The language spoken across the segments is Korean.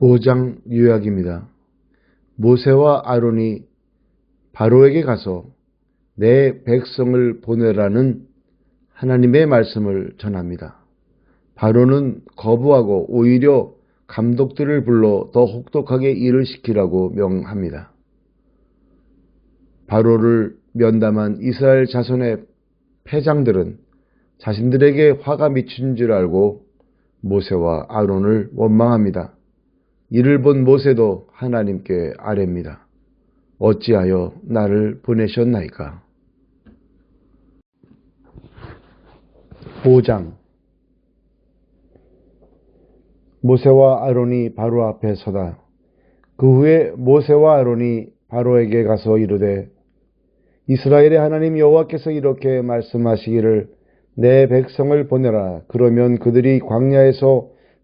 5장 요약입니다. 모세와 아론이 바로에게 가서 내 백성을 보내라는 하나님의 말씀을 전합니다. 바로는 거부하고 오히려 감독들을 불러 더 혹독하게 일을 시키라고 명합니다. 바로를 면담한 이스라엘 자손의 패장들은 자신들에게 화가 미친 줄 알고 모세와 아론을 원망합니다. 이를 본 모세도 하나님께 아뢰입니다. 어찌하여 나를 보내셨나이까? 5장 모세와 아론이 바로 앞에 서다. 그 후에 모세와 아론이 바로에게 가서 이르되 이스라엘의 하나님 여호와께서 이렇게 말씀하시기를 내 백성을 보내라. 그러면 그들이 광야에서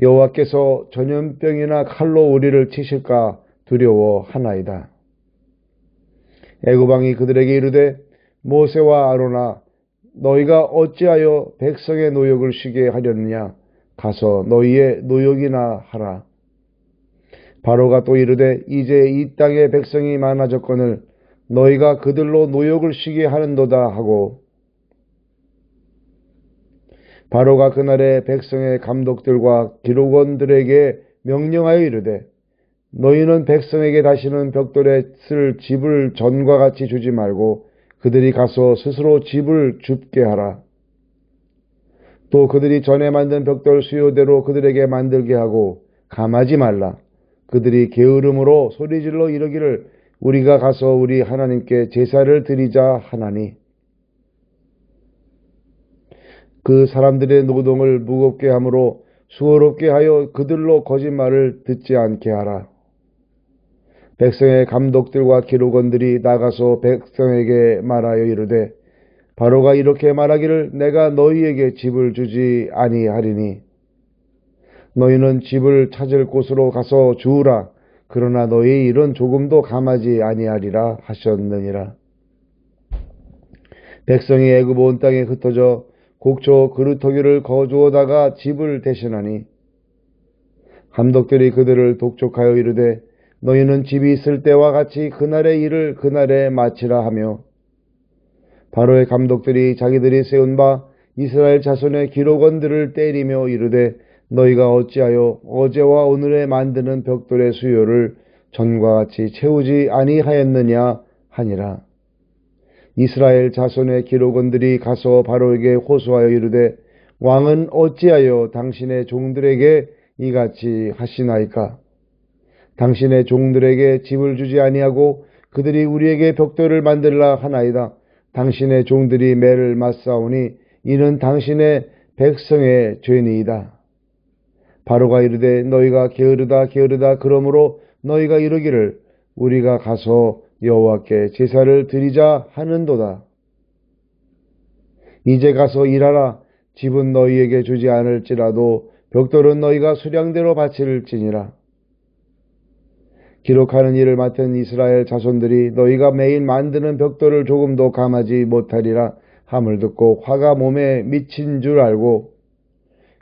여호와께서 전염병이나 칼로 우리를 치실까 두려워하나이다. 애굽왕이 그들에게 이르되 모세와 아로나 너희가 어찌하여 백성의 노역을 쉬게 하려느냐 가서 너희의 노역이나 하라. 바로가 또 이르되 이제 이 땅에 백성이 많아졌거늘 너희가 그들로 노역을 쉬게 하는도다 하고 바로가 그날에 백성의 감독들과 기록원들에게 명령하여 이르되 너희는 백성에게 다시는 벽돌에 쓸 집을 전과 같이 주지 말고 그들이 가서 스스로 집을 줍게 하라. 또 그들이 전에 만든 벽돌 수요대로 그들에게 만들게 하고 감하지 말라. 그들이 게으름으로 소리질러 이르기를 우리가 가서 우리 하나님께 제사를 드리자 하나니 그 사람들의 노동을 무겁게 하므로 수월롭게 하여 그들로 거짓말을 듣지 않게 하라. 백성의 감독들과 기록원들이 나가서 백성에게 말하여 이르되 바로가 이렇게 말하기를 내가 너희에게 집을 주지 아니하리니. 너희는 집을 찾을 곳으로 가서 주우라. 그러나 너희 일은 조금도 감하지 아니하리라 하셨느니라. 백성이 애굽 온 땅에 흩어져 곡조 그루터기를 거주어다가 집을 대신하니 감독들이 그들을 독촉하여 이르되 너희는 집이 있을 때와 같이 그날의 일을 그날에 마치라 하며 바로의 감독들이 자기들이 세운 바 이스라엘 자손의 기록원들을 때리며 이르되 너희가 어찌하여 어제와 오늘에 만드는 벽돌의 수요를 전과 같이 채우지 아니하였느냐 하니라. 이스라엘 자손의 기록원들이 가서 바로에게 호소하여 이르되 왕은 어찌하여 당신의 종들에게 이같이 하시나이까? 당신의 종들에게 집을 주지 아니하고 그들이 우리에게 벽돌을 만들라 하나이다. 당신의 종들이 매를 맞사오니 이는 당신의 백성의 죄니이다. 바로가 이르되 너희가 게으르다 게으르다 그러므로 너희가 이르기를 우리가 가서 여호와께 제사를 드리자 하는도다. 이제 가서 일하라. 집은 너희에게 주지 않을지라도 벽돌은 너희가 수량대로 바칠지니라. 기록하는 일을 맡은 이스라엘 자손들이 너희가 매일 만드는 벽돌을 조금도 감하지 못하리라 함을 듣고 화가 몸에 미친 줄 알고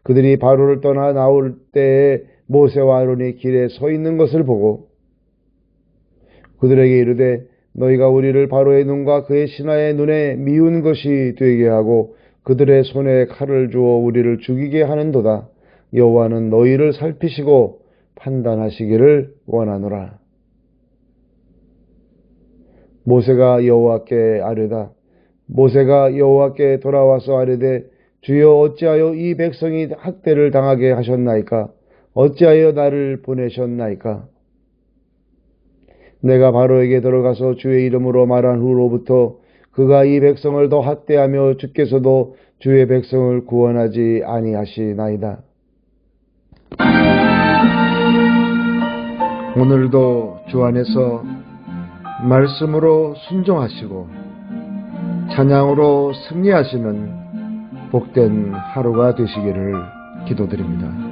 그들이 바로를 떠나 나올 때에 모세와 아론이 길에 서 있는 것을 보고 그들에게 이르되 너희가 우리를 바로의 눈과 그의 신하의 눈에 미운 것이 되게 하고 그들의 손에 칼을 주어 우리를 죽이게 하는도다. 여호와는 너희를 살피시고 판단하시기를 원하노라. 모세가 여호와께 아뢰다. 모세가 여호와께 돌아와서 아뢰되 주여 어찌하여 이 백성이 학대를 당하게 하셨나이까? 어찌하여 나를 보내셨나이까? 내가 바로에게 들어가서 주의 이름으로 말한 후로부터 그가 이 백성을 더 학대하며 주께서도 주의 백성을 구원하지 아니하시나이다. 오늘도 주 안에서 말씀으로 순종하시고 찬양으로 승리하시는 복된 하루가 되시기를 기도드립니다.